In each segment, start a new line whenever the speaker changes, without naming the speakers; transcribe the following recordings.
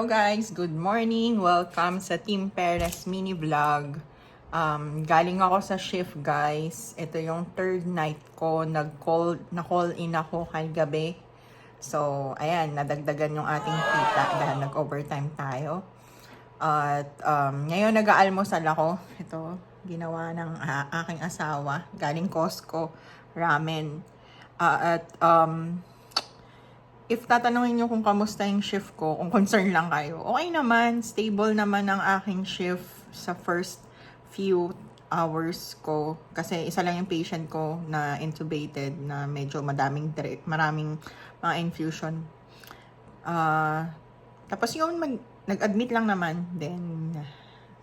Hello guys, good morning. Welcome sa Team Perez mini vlog. Um, galing ako sa shift guys. Ito yung third night ko. Nag-call, na-call in ako kay gabi. So, ayan, nadagdagan yung ating kita dahil nag-overtime tayo. At um, ngayon nag-aalmusal ako. Ito, ginawa ng ah, aking asawa. Galing Costco, ramen. Ah, at um, if tatanungin nyo kung kamusta yung shift ko, kung concern lang kayo, okay naman, stable naman ang aking shift sa first few hours ko. Kasi isa lang yung patient ko na intubated na medyo madaming, drip, maraming mga infusion. Ah, tapos yun, mag, nag-admit lang naman. Then,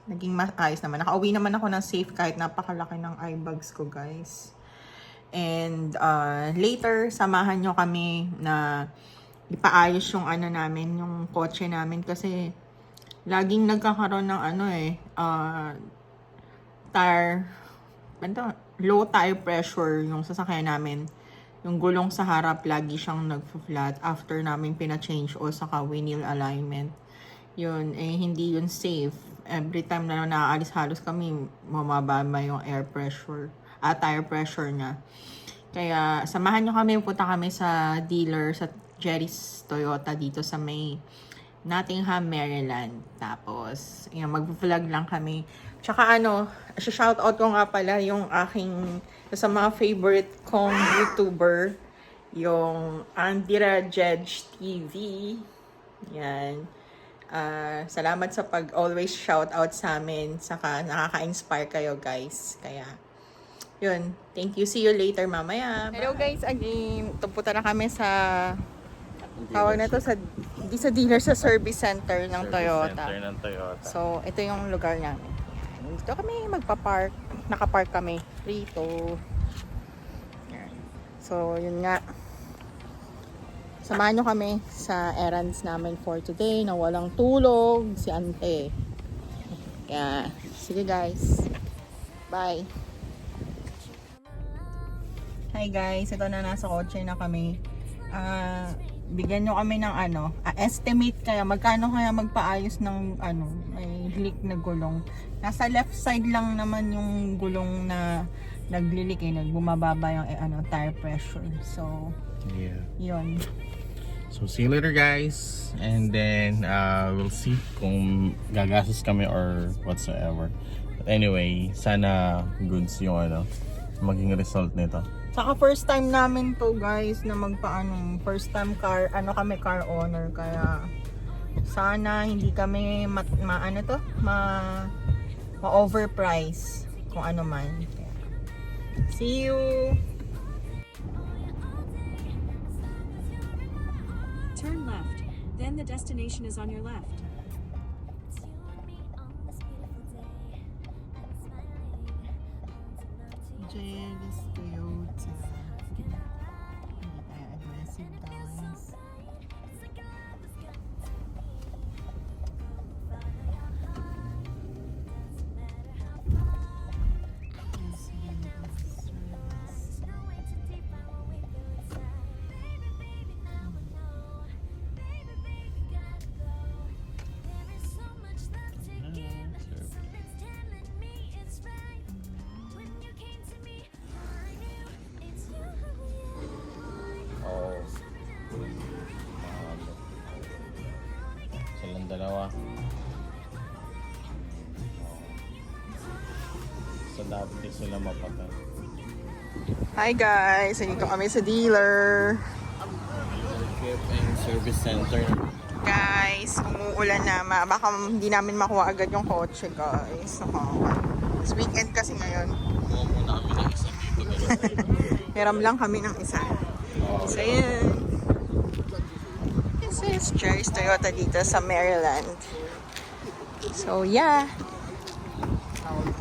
naging maayos naman. Nakauwi naman ako ng safe kahit napakalaki ng eye bags ko, guys. And uh, later, samahan nyo kami na ipaayos yung ano namin, yung kotse namin kasi laging nagkakaroon ng ano eh, uh, tire, ano, low tire pressure yung sasakyan namin. Yung gulong sa harap, lagi siyang nag-flat after namin pina-change o saka wheel alignment. Yun, eh, hindi yun safe. Every time na naaalis halos kami, mamababa yung air pressure, ah, tire pressure niya. Kaya, samahan nyo kami, punta kami sa dealer, sa Jerry's Toyota dito sa may Nottingham, Maryland. Tapos, yun, mag-vlog lang kami. Tsaka ano, shout out ko nga pala yung aking, sa mga favorite kong YouTuber, yung Andira Jedge TV. Yan. Ah, salamat sa pag always shout out sa amin. Saka nakaka-inspire kayo guys. Kaya, yun. Thank you. See you later mamaya. Hello guys, again. Tumputa na kami sa tawag na to sa di sa dealer sa service center ng
Service
Toyota.
Center ng Toyota.
So, ito yung lugar namin. Dito kami magpa-park. Naka-park kami rito. Yan. So, yun nga. Samahan nyo kami sa errands namin for today na walang tulog si Ante. Kaya, sige guys. Bye. Hi guys, ito na nasa kotse na kami. Ah, bigyan nyo kami ng ano, ah, estimate kaya magkano kaya magpaayos ng ano, may leak na gulong. Nasa left side lang naman yung gulong na naglilik eh, nagbumababa yung eh, ano, tire pressure. So,
Yeah.
yun.
So, see you later guys. And then, uh, we'll see kung gagastos kami or whatsoever. But anyway, sana goods yung ano, maging result nito.
Saka first time namin to guys na magpaano, first time car, ano kami car owner kaya sana hindi kami ma, ma ano to, ma ma overprice kung ano man. See you.
Turn left. Then the destination is on your left.
Silang dalawa. So, dapat sila mapatay.
Hi guys, nandito kami sa dealer.
And service center.
Guys, umuulan na. Ma baka hindi namin makuha agad yung kotse guys. Nakawa. It's weekend kasi ngayon.
Kumuha muna kami ng isang dito.
Hiram lang kami ng isa. So, yun. This is Jerry's Toyota dito sa Maryland. So, yeah.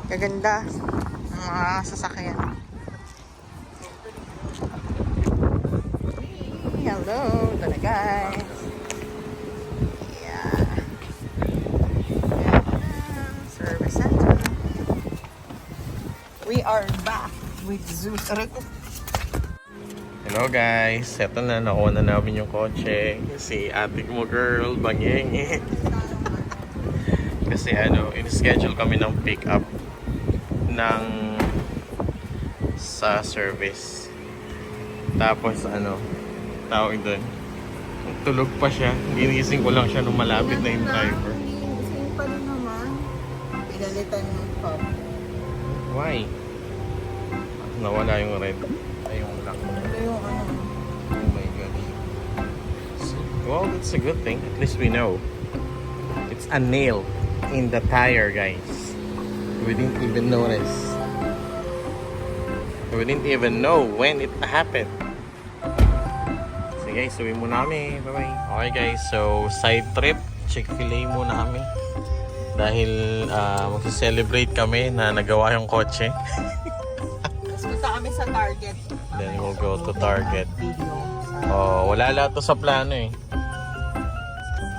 Gaganda ng mga sasakyan. Hello, ito na guys. Yeah. Service center. We are back with Zeus. Aray.
Hello guys, eto na, nakuha na namin yung kotse. Si ate mo girl, bangenge. Kasi ano, in-schedule kami ng pick up ng sa service. Tapos ano, tawag doon. Tulog pa siya. Ginising ko lang siya nung malapit na yung driver.
Gising pa rin naman. Pinalitan yung pop.
Why? Nawala yung red. Well, that's a good thing. At least we know. It's a nail in the tire, guys. We didn't even notice. We didn't even know when it happened. So guys, uwi muna kami. Bye-bye. Okay guys, so side trip. Chick-fil-A muna kami. Dahil uh, magsa-celebrate kami na nagawa yung kotse.
Tapos punta kami sa Target.
Then we'll go to Target. Oh, wala lahat to sa plano eh.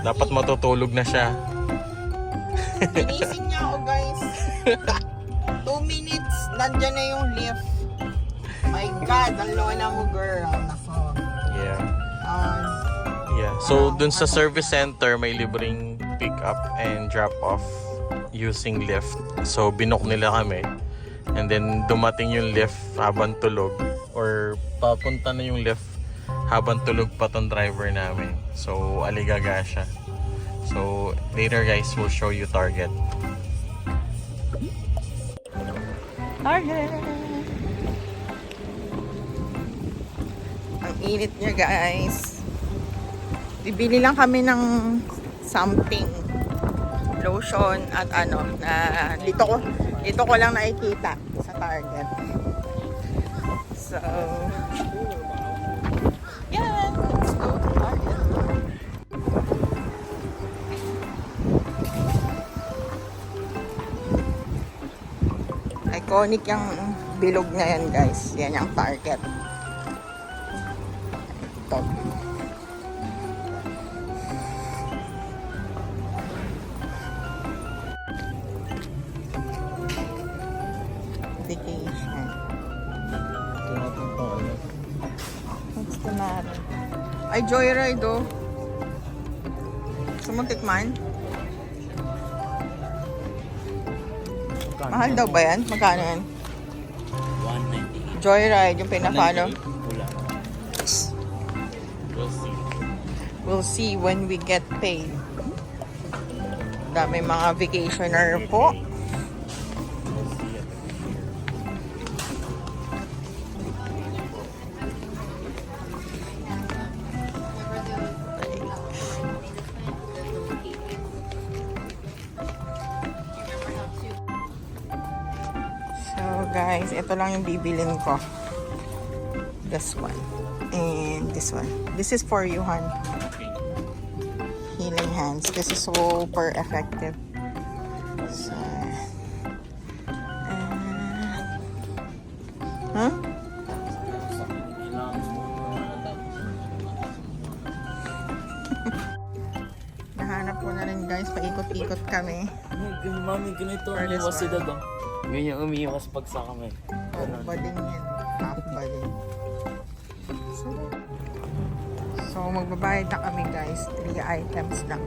Dapat matutulog na siya.
Ginising niya ako guys. Two minutes, nandyan na yung lift. My God, ang lola mo girl. Nako.
Yeah.
Um,
Yeah. So, dun sa service center, may libreng pick up and drop off using lift. So, binok nila kami. And then, dumating yung lift habang tulog. Or, papunta na yung lift habang tulog pa tong driver namin. So, aligaga siya. So, later guys, we'll show you Target.
Target! Ang init niya guys. Bibili lang kami ng something. Lotion at ano, na dito ko, dito ko lang nakikita sa Target. So, yan. Let's go to Target. Iconic yung bilog na yan guys. Yan yung Target. Ay, joyride oh. Sumuntik man? Mahal daw ba yan? Magkano yan?
198.
Joyride, yung pinapalo.
Wala.
We'll see.
We'll see when we get paid. Dami mga vacationer po. Guys, ito lang yung bibilin ko. This one. And this one. This is for you, Han. Healing hands. This is super effective. So, uh, huh? Nahanap ko na rin guys, paikot-ikot kami.
Mami, ganito ang
this
iwas daw. Ganyan umiiwas pag sa kami.
Oh, bading yan. Half. So, so, magbabayad na kami guys. 3 items lang.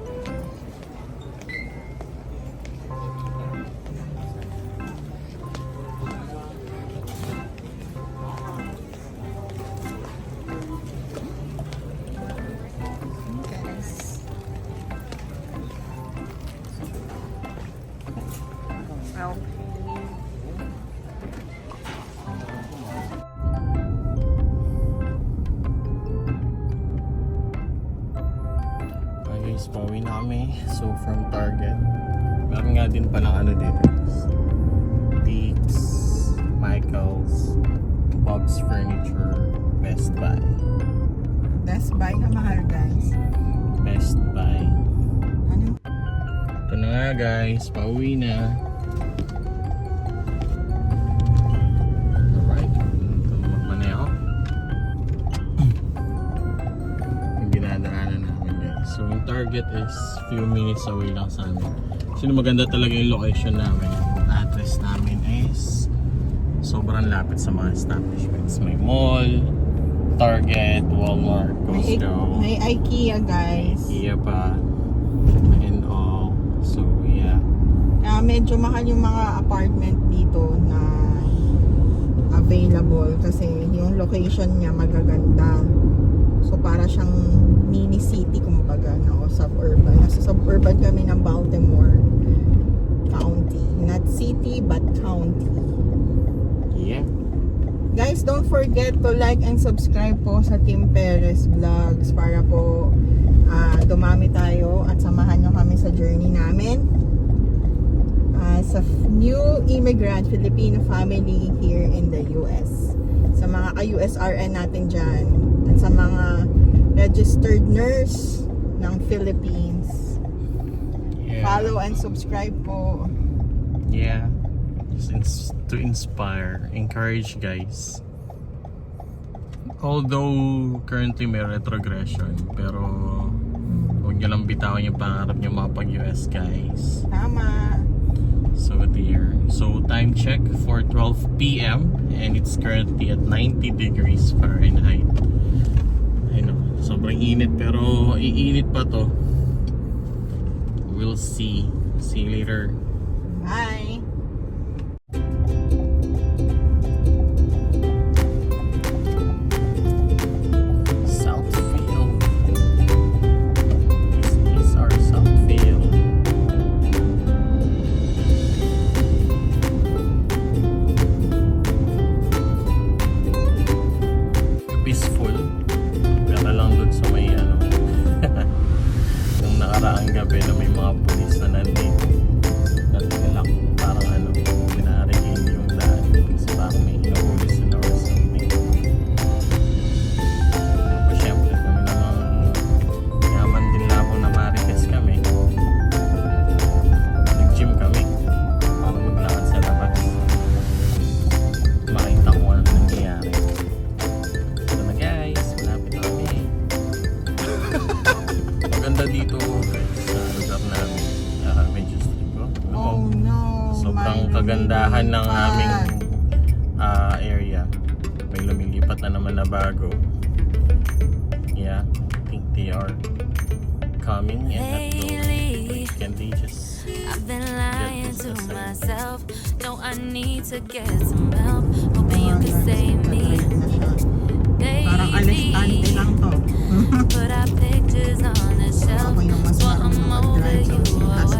So from Target. Meron nga din palang ano dito. Deeks, Michaels, Bob's Furniture, Best Buy.
Best Buy na mahal guys.
Best Buy.
Ano?
Ito na nga guys, pauwi na. So yung target is few minutes away lang sa amin. Sino maganda talaga yung location namin. Address namin is sobrang lapit sa mga establishments. May mall, Target, Walmart,
May,
Costco,
may IKEA guys.
IKEA pa, and all. So, yeah.
Ah, medyo mahal yung mga apartment dito na available kasi yung location niya magaganda. So para siyang mini city kumbaga no, o suburban. Nasa suburban kami ng Baltimore County. Not city but county.
Yeah.
Guys, don't forget to like and subscribe po sa Team Perez Vlogs para po ah, dumami tayo at samahan nyo kami sa journey namin as a f- new immigrant Filipino family here in the US. Sa mga ka-USRN natin dyan sa mga registered nurse ng Philippines.
Yeah.
Follow and subscribe po.
Yeah. Ins- to inspire, encourage guys. Although currently may retrogression, pero huwag nyo lang bitawan yung pangarap nyo makapag-US guys.
Tama.
So there. So time check for 12 p.m. and it's currently at 90 degrees Fahrenheit. I know, sobrang init pero iinit pa to. We'll see. See you later.
Bye.
talking to
myself. No,
I need to get some help. Hoping you can save
me. Baby. Put
our
pictures
on the
shelf. Swore I'm over you.